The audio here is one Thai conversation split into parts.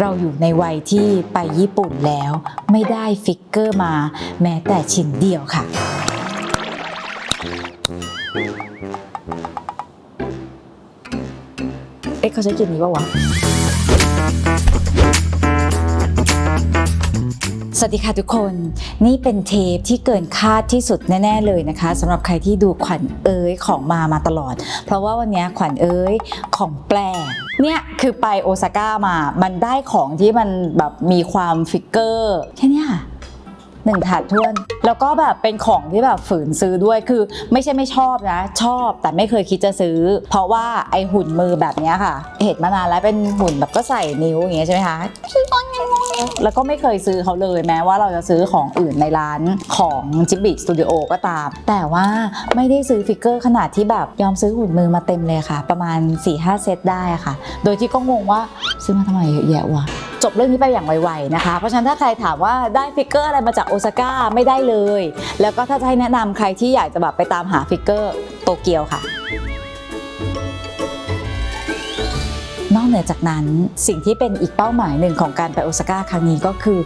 เราอยู่ในวัยที่ไปญี่ปุ่นแล้ว ไม่ได้ฟิกเกอร์มา แม้แต่ชิ้นเดียวค่ะ เอ๊ะเขาใช้กลิ่นนี้ป่าวะ สวัสดีค่ะทุกคนนี่เป็นเทปที่เกินคาดที่สุดแน่ ๆ เลยนะคะสำหรับใครที่ดูขวัญเอ้ยของมามาตลอด เพราะว่าวันนี้ขวัญเอ้ยของแปลกเนี่ยคือไปโอซาก้ามา มันได้ของที่มันแบบมีความฟิกเกอร์แค่นี้ค่ะ หนึ่งถาดท้วน แล้วก็แบบเป็นของที่แบบฝืนซื้อด้วยคือไม่ใช่ไม่ชอบนะ ชอบแต่ไม่เคยคิดจะซื้อ เพราะว่าไอหุ่นมือแบบนี้ค่ะ เห็นมานานแล้วเป็นหุ่นแบบก็ใส่นิ้วอย่างเงี้ยใช่ไหมคะแล้วก็ไม่เคยซื้อเขาเลยแม้ว่าเราจะซื้อของอื่นในร้านของจิบบิสตูดิโอก็ตาม แต่ว่าไม่ได้ซื้อฟิกเกอร์ขนาดที่แบบยอมซื้อหุ่นมือมาเต็มเลยค่ะ ประมาณ4-5เซตได้ค่ะ โดยที่ก็งงว่าซื้อมาทำไมเยอะแยะวะจบเรื่องนี้ไปอย่างไวๆนะคะ เพราะฉะนั้นถ้าใครถามว่าได้ฟิกเกอร์อะไรมาจากโอซาก้าไม่ได้เลย แล้วก็ถ้าจะให้แนะนำใครที่อยากจะแบบไปตามหาฟิกเกอร์โตเกียวค่ะนอกเหนือจากนั้นสิ่งที่เป็นอีกเป้าหมายหนึ่งของการไปโอซาก้าครั้งนี้ก็คือ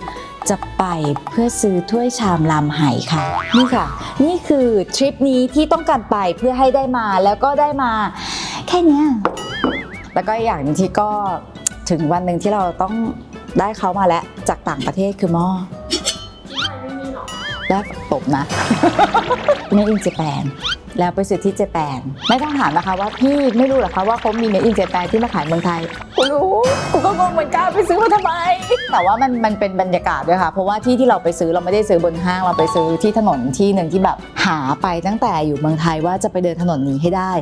จะไปเพื่อซื้อถ้วยชามลำไหค่ะนี่ค่ะ นี่คือทริปนี้ที่ต้องการไปเพื่อให้ได้มาแล้วก็ได้มา แค่เนี้ยแล้วก็อย่างที่ก็ ถึงวันหนึ่งที่เราต้องได้เขามาแล้วจากต่างประเทศคือหม้อและตบนะเมอินเจแปน แล้วไปซื้อที่เจแปนไม่ต้องถามนะคะว่าพี่ไม่รู้เหรอคะว่าเขามีเมอินเจแปนที่มาขายเมืองไทยกูรู้กูก็งงเหมือนกันไปซื้อมาทำไม แต่ว่ามันมันเป็นบรรยากาศด้วยค่ะ เพราะว่าที่ที่เราไปซื้อเราไม่ได้ซื้อบนห้างเราไปซื้อที่ถนนที่หนึ่งที่แบบหาไปตั้งแต่อยู่เมืองไทยว่าจะไปเดินถนนนี้ให้ได้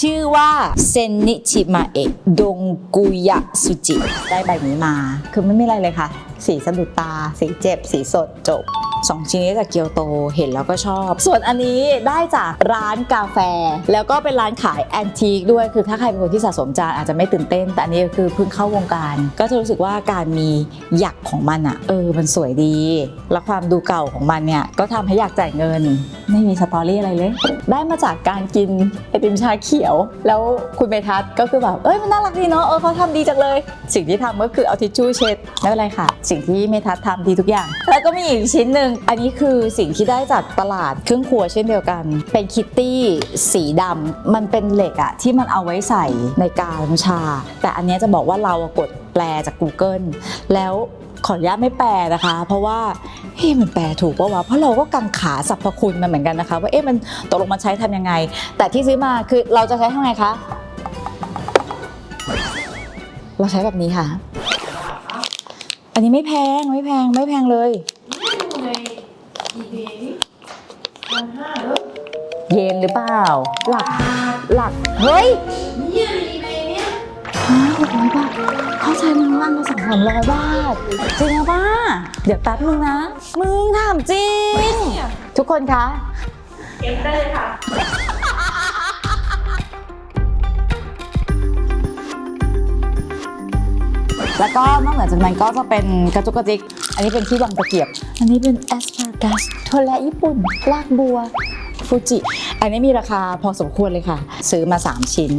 ชื่อว่าเซนนิชิมาเอะดงกุยะสุจิได้ใบนี้มา คือไม่มีอะไรเลยค่ะ สีสะดุดตา สีเจ็บ สีสดจบ สองชิ้นนี้จากเกียวโตเห็นแล้วก็ชอบ ส่วนอันนี้ได้จากร้านกาแฟ แล้วก็เป็นร้านขายแอนทีคด้วยคือถ้าใครเป็นคนที่สะสมจานอาจจะไม่ตื่นเต้น แต่อันนี้คือเพิ่งเข้าวงการ ก็จะรู้สึกว่าการมีหยักของมันอะเออมันสวยดี และความดูเก่าของมันเนี่ยก็ทำให้อยากจ่ายเงิน ไม่มีสตอรี่อะไรเลย ได้มาจากการกินไอติมชาเขียว แล้วคุณเมทัศก็คือแบบ เอ้ยมันน่ารักดีเนาะเออเขาทำดีจังเลย สิ่งที่ทำก็คือเอาทิชชู่เช็ดไม่เป็นไรค่ะ สิ่งที่เมทัศน์ทำดีทุกอย่าง แล้วก็มีอีกชิ้นหนึ่งอันนี้คือสิ่งที่ได้จากตลาดเครื่องครัวเช่นเดียวกัน เป็นคิตตี้สีดำมันเป็นเหล็กอะที่มันเอาไว้ใส่ในกาน้ำชา แต่อันนี้จะบอกว่าเรากดแปลจาก Google แล้ว ขออนุญาตไม่แปลนะคะ เพราะว่าเฮ้ยมันแปลถูกปะวะเพราะเราก็กังขาสรรพคุณมันเหมือนกันนะคะ ว่าเอ๊ะมันตกลงมันใช้ทำยังไง แต่ที่ซื้อมาคือเราจะใช้ทำไงคะเราใช้แบบนี้ค่ะ อันนี้ไม่แพงไม่แพงไม่แพงเลยใน eBay นี่พันห้าแล้วเยนหรือเปล่า หลักหลักเฮ้ยเนี่ยใน eBay เนี่ยห้าหกร้อยบาทเข้าใจมึงว่างมาสองสามร้อยบาท จริงหรือเปล่าเดี๋ยวแป๊บนึงนะ มึงถามจริง ทุกคนคะเก็บได้เลยค่ะ แล้วก็นอกเหนือจากนั้นก็จะเป็นกระจุกกระจิก อันนี้เป็นที่วางตะเกียบ อันนี้เป็นแอสพารากัสถั่วและญี่ปุ่นรากบัว ฟูจิ อันนี้มีราคาพอสมควรเลยค่ะ ซื้อมา 3 ชิ้น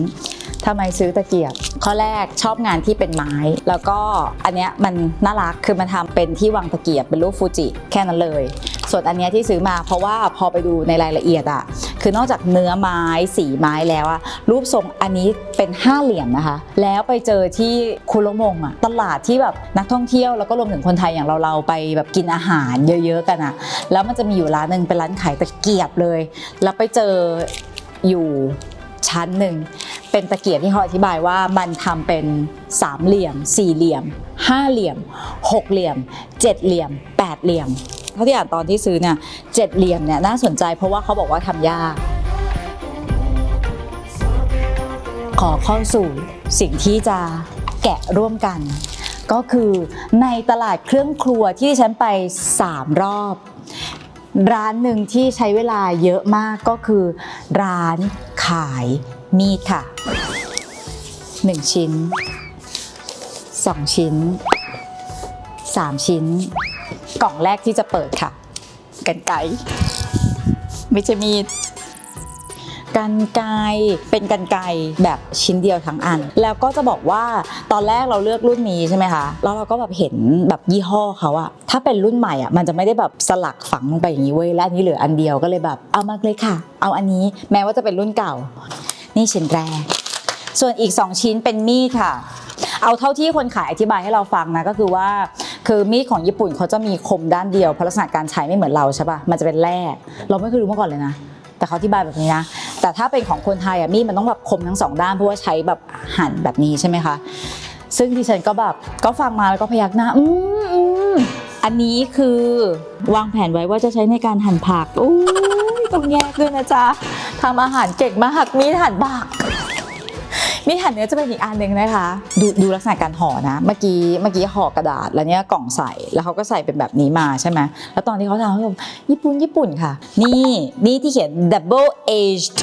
ทำไมซื้อตะเกียบ ข้อแรกชอบงานที่เป็นไม้ แล้วก็อันเนี้ยมันน่ารักคือมันทำเป็นที่วางตะเกียบเป็นรูปฟูจิแค่นั้นเลย ส่วนอันเนี้ยที่ซื้อมาเพราะว่าพอไปดูในรายละเอียดอะคือนอกจากเนื้อไม้สีไม้แล้วอะรูปทรงอันนี้เป็นห้าเหลี่ยมนะคะ แล้วไปเจอที่คุโรมงอะตลาดที่แบบนักท่องเที่ยวแล้วก็รวมถึงคนไทยอย่างเราเราไปแบบกินอาหารเยอะๆกันอะแล้วมันจะมีอยู่ร้านหนึ่งเป็นร้านขายตะเกียบเลย แล้วไปเจออยู่ชั้นหนึ่ง เป็นตะเกียบที่เขาอธิบายว่ามันทำเป็นสามเหลี่ยม สี่เหลี่ยม ห้าเหลี่ยม หกเหลี่ยม เจ็ดเหลี่ยม แปดเหลี่ยม เท่าที่อ่านตอนที่ซื้อเนี่ยเจ็ดเหลี่ยมเนี่ยน่าสนใจเพราะว่าเขาบอกว่าทำยาก ขอเข้าสู่สิ่งที่จะแกะร่วมกัน ก็คือในตลาดเครื่องครัวที่ฉันไป 3 รอบร้านหนึ่งที่ใช้เวลาเยอะมากก็คือ ร้านขาย มีดค่ะ 1 ชิ้น 2 ชิ้น 3 ชิ้น กล่องแรกที่จะเปิดค่ะ กันไกไม่ใช่มีดกันไกเป็นกันไกแบบชิ้นเดียวทั้งอัน แล้วก็จะบอกว่าตอนแรกเราเลือกรุ่นนี้ใช่ไหมคะแล้วเราก็แบบเห็นแบบยี่ห้อเขาอะถ้าเป็นรุ่นใหม่อะมันจะไม่ได้แบบสลักฝังลงไปอย่างนี้เว้ยและอันนี้เหลืออันเดียวก็เลยแบบเอามากเลยค่ะ เอาอันนี้แม้ว่าจะเป็นรุ่นเก่า นี่ชิ้นแรก ส่วนอีก 2 ชิ้นเป็นมีดค่ะ เอาเท่าที่คนขายอธิบายให้เราฟังนะก็คือว่า คือมีดของญี่ปุ่นเขาจะมีคมด้านเดียวเพราะลักษณะการใช้ไม่เหมือนเราใช่ปะมันจะเป็นแร่เราไม่เคยรู้มาก่อนเลยนะแต่เขาอธิบายแบบนี้นะ แต่ถ้าเป็นของคนไทยอะมีดมันต้องแบบคมทั้งสองด้านเพราะว่าใช้แบบหั่นแบบนี้ใช่ไหมคะ ซึ่งดิฉันก็แบบก็ฟังมาแล้วก็พยักหน้า อืมอืมอันนี้คือวางแผนไว้ว่าจะใช้ในการหั่นผักอู้ ต้องแยกด้วยนะจ๊ะทำอาหารเก่งมากมีดหั่นผักมีหั่นเนื้อจะเป็นอีกอันหนึ่งนะคะ ดูดูลักษณะการห่อนะ เมื่อกี้เมื่อกี้ห่อกระดาษแล้วเนี้ยกล่องใส่แล้วเขาก็ใส่เป็นแบบนี้มาใช่ไหมแล้วตอนที่เขาทำเขาบอกญี่ปุ่นญี่ปุ่นค่ะ นี่นี่ที่เขียน double edged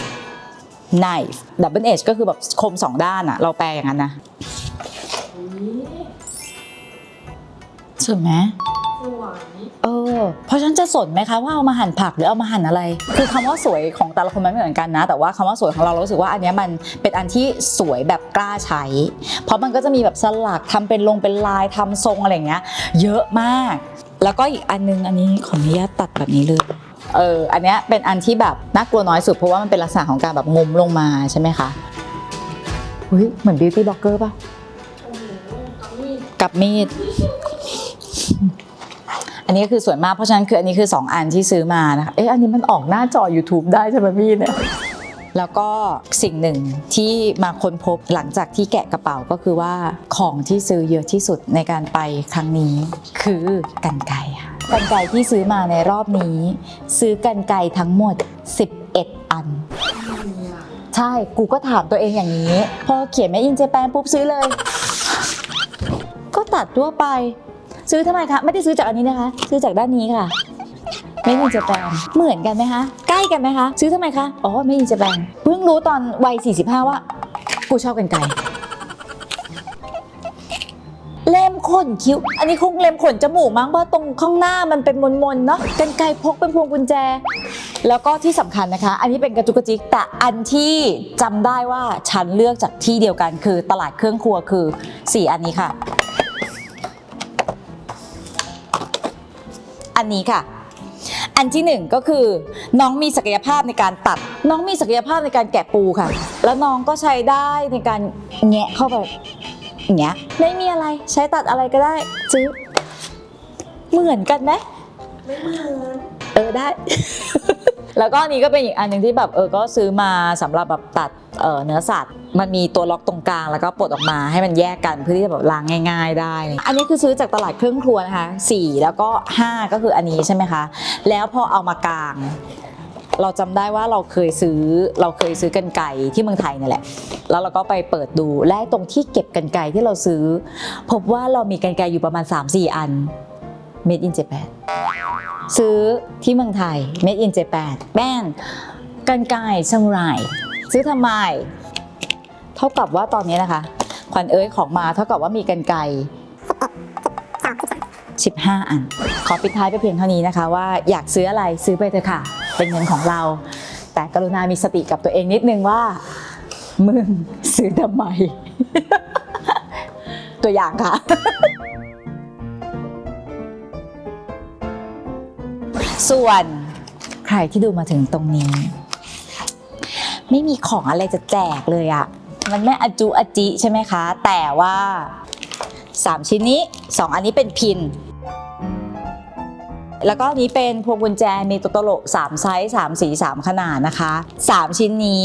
knife double edge ก็คือแบบคมสองด้านอะเราแปลอย่างนั้นนะสวยไหม วยเออ เพราะฉะนันจะสนไหมคะว่าเอามาหั่นผักหรือเอามาหั่นอะไร คือคำว่าสวยของแต่ละคนมันไม่เหมือนกันนะ แต่ว่าคำว่าสวยของเราเรารู้สึกว่าอันเนี้ยมันเป็นอันที่สวยแบบกล้าใช้ เพราะมันก็จะมีแบบสลักทำเป็นลงเป็นลายทำทรงอะไรอย่างเงี้ย เยอะมาก แล้วก็อีกอันนึงอันนี้ขออนุญาตตัดแบบนี้เลย เออ อันเนี้ยเป็นอันที่แบบน่ากลัวน้อยสุดเพราะว่ามันเป็นลักษณะของการแบบงมลงมาใช่ไหมคะเฮ้ยเหมือนบิวตี้บล็อกเกอร์ป่ะ โอ้โหกับมีด กับมีด อันนี้คือส่วนมากเพราะฉะนั้นคืออันนี้คือ 2 อันที่ซื้อมานะคะเอ๊ะอันนี้มันออกหน้าจอ YouTube ได้ใช่ไหมมีดเนี่ยแล้วก็สิ่งหนึ่งที่มาค้นพบหลังจากที่แกะกระเป๋าก็คือว่าของที่ซื้อเยอะที่สุดในการไปครั้งนี้ คือกันไกรค่ะกันไกรที่ซื้อมาในรอบนี้ ซื้อกันไกรทั้งหมด 11 อัน ใช่ กูก็ถามตัวเองอย่างนี้ พอเขียนไม่อินเจแปนปุ๊บซื้อเลย ก็ตัดทั่วไป ซื้อทำไมคะ ไม่ได้ซื้อจากอันนี้นะคะ ซื้อจากด้านนี้ค่ะไม่อินเจแปนเหมือนกันไหมคะ ใกล้กันไหมคะ ซื้อทำไมคะ อ๋อ ไม่อินเจแปนเพิ่งรู้ตอนวัย 45 ว่า กูชอบกันไกลเล็มขนคิ้ว อันนี้คงเล็มขนจมูกมั้ง เพราะตรงข้างหน้ามันเป็นมนๆเนาะกันไกลพกเป็นพวงกุญแจ แล้วก็ที่สำคัญนะคะ อันนี้เป็นกระจุกกระจิก แต่อันที่จำได้ว่าฉันเลือกจากที่เดียวกันคือตลาดเครื่องครัวคือ 4 อันนี้ค่ะ อันนี้ค่ะ อันที่หนึ่งก็คือ น้องมีศักยภาพในการตัด น้องมีศักยภาพในการแกะปูค่ะ แล้วน้องก็ใช้ได้ในการแงะเข้าไปอย่างเงี้ยไม่มีอะไรใช้ตัดอะไรก็ได้ซื้อเหมือนกันไหมไม่เหมือนเออได้ แล้วก็อันนี้ก็เป็นอีกอันหนึ่งที่แบบเออก็ซื้อมาสำหรับแบบตัดเนื้อสัตว์ มันมีตัวล็อกตรงกลางแล้วก็ปลดออกมาให้มันแยกกันเพื่อที่จะแบบล้างง่าย ๆ ได้ อันนี้คือซื้อจากตลาดเครื่องครัวนะคะ4แล้วก็ 5 ก็คืออันนี้ใช่ไหมคะ แล้วพอเอามากาง เราจำได้ว่าเราเคยซื้อเราเคยซื้อกันไก่ที่เมืองไทยนี่แหละ แล้วเราก็ไปเปิดดูและตรงที่เก็บกันไก่ที่เราซื้อ พบว่าเรามีกันไก่อยู่ประมาณ 3-4 อัน made in Japan ซื้อที่เมืองไทย made in Japan แป้นกันไก่ซามูไรซื้อทำไม เท่ากับว่าตอนนี้นะคะ ขวัญเอ้ยของมาเท่ากับว่ามีกันไก่15 อัน ขอปิดท้ายไปเพียงเท่านี้นะคะ ว่าอยากซื้ออะไรซื้อไปเถอะค่ะ เป็นเงินของเรา แต่กรุณามีสติกับตัวเองนิดนึงว่า มึงซื้อทำไม ตัวอย่างค่ะ ส่วนใครที่ดูมาถึงตรงนี้ ไม่มีของอะไรจะแจกเลยอะมันไม่อจุอจิใช่ไหมคะ แต่ว่า 3 ชิ้นนี้ 2 อันนี้เป็นพิน แล้วก็นี้เป็นพวงกุญแจมีโตโตโร3ไซส์3 สี 3 ขนาดนะคะ 3 ชิ้นนี้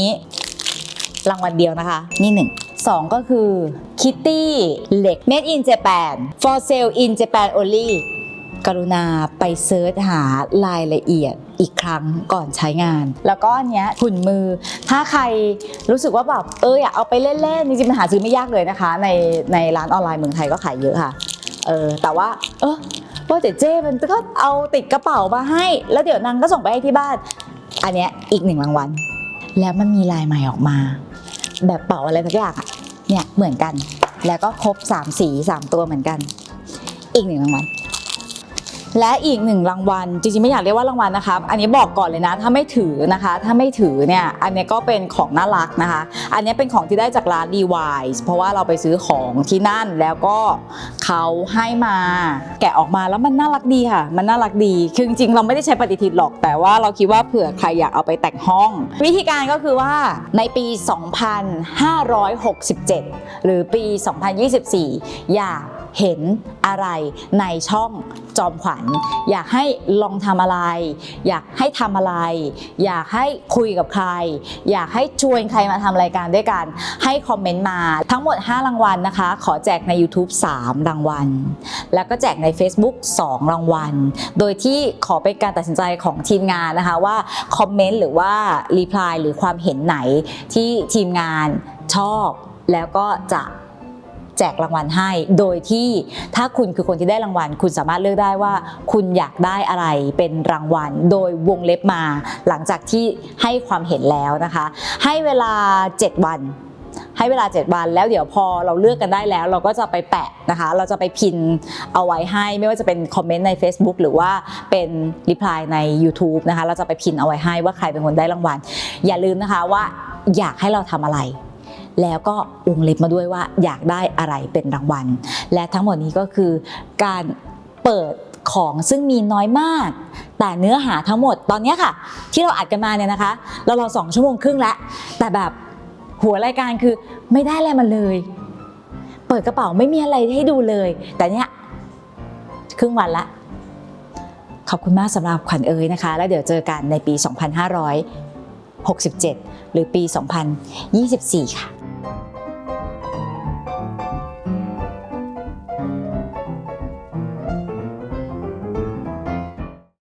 รางวัลเดียวนะคะ นี่1 2ก็คือคิตตี้เหล็ก made in Japan for sale in Japan only กรุณาไปเซิร์ชหารายละเอียดอีกครั้งก่อนใช้งาน แล้วก็อันเนี้ยหุ่นมือ ถ้าใครรู้สึกว่าแบบเอออยากเอาไปเล่นๆจริงๆมันหาซื้อไม่ยากเลยนะคะ ในในร้านออนไลน์เมืองไทยก็ขายเยอะค่ะเออแต่ว่าเออว่าแต่เจ้มันก็เอาติดกระเป๋ามาให้ แล้วเดี๋ยวนางก็ส่งไปให้ที่บ้าน อันเนี้ยอีกหนึ่งรางวัลแล้วมันมีลายใหม่ออกมา แบบเป๋าอะไรสักอย่างอะเนี่ยเหมือนกัน แล้วก็ครบ 3 สี 3 ตัวเหมือนกัน อีกหนึ่งรางวัล และอีกหนึ่งรางวัลจริงๆไม่อยากเรียกว่ารางวัลนะครับอันนี้บอกก่อนเลยนะถ้าไม่ถือนะคะ ถ้าไม่ถือเนี่ยอันนี้ก็เป็นของน่ารักนะคะ อันนี้เป็นของที่ได้จากร้าน Levi's เพราะว่าเราไปซื้อของที่นั่นแล้วก็เขาให้มาแกะออกมาแล้วมันน่ารักดีค่ะ มันน่ารักดีคือจริงๆเราไม่ได้ใช้ปฏิทินหรอกแต่ว่าเราคิดว่าเผื่อใครอยากเอาไปแต่งห้อง วิธีการก็คือว่าในปี 2567 หรือปี 2024 อยาก เห็นอะไรในช่องจอมขวัญ อยากให้ลองทำอะไร อยากให้ทำอะไร อยากให้คุยกับใคร อยากให้ชวนใครมาทำรายการด้วยกัน ให้คอมเมนต์มาทั้งหมด 5 รางวัลนะคะ ขอแจกใน YouTube 3 รางวัล แล้วก็แจกใน Facebook 2 รางวัล โดยที่ขอเป็นการตัดสินใจของทีมงานนะคะว่าคอมเมนต์หรือว่ารีプライหรือความเห็นไหนที่ทีมงานชอบ แล้วก็จะ แจกรางวัลให้ โดยที่ถ้าคุณคือคนที่ได้รางวัล คุณสามารถเลือกได้ว่าคุณอยากได้อะไรเป็นรางวัล โดยวงเล็บมาหลังจากที่ให้ความเห็นแล้วนะคะ ให้เวลา 7 วัน ให้เวลา 7 วันแล้วเดี๋ยวพอเราเลือกกันได้แล้ว เราก็จะไปแปะนะคะ เราจะไปพินเอาไว้ให้ไม่ว่าจะเป็นคอมเมนต์ใน Facebook หรือว่าเป็นรีプライใน YouTube นะคะ เราจะไปพินเอาไว้ให้ว่าใครเป็นคนได้รางวัล อย่าลืมนะคะว่าอยากให้เราทำอะไร แล้วก็วงเล็บมาด้วยว่าอยากได้อะไรเป็นรางวัล และทั้งหมดนี้ก็คือการเปิดของซึ่งมีน้อยมาก แต่เนื้อหาทั้งหมดตอนนี้ค่ะ ที่เราอัดกันมาเนี่ยนะคะ เรารอสองชั่วโมงครึ่งแล้ว แต่แบบหัวรายการคือไม่ได้อะไรมาเลย เปิดกระเป๋าไม่มีอะไรให้ดูเลย แต่เนี้ยครึ่งวันละขอบคุณมากสำหรับขวัญเอ๋ยนะคะ แล้วเดี๋ยวเจอกันในปี 2567 หรือปี 2024 ค่ะ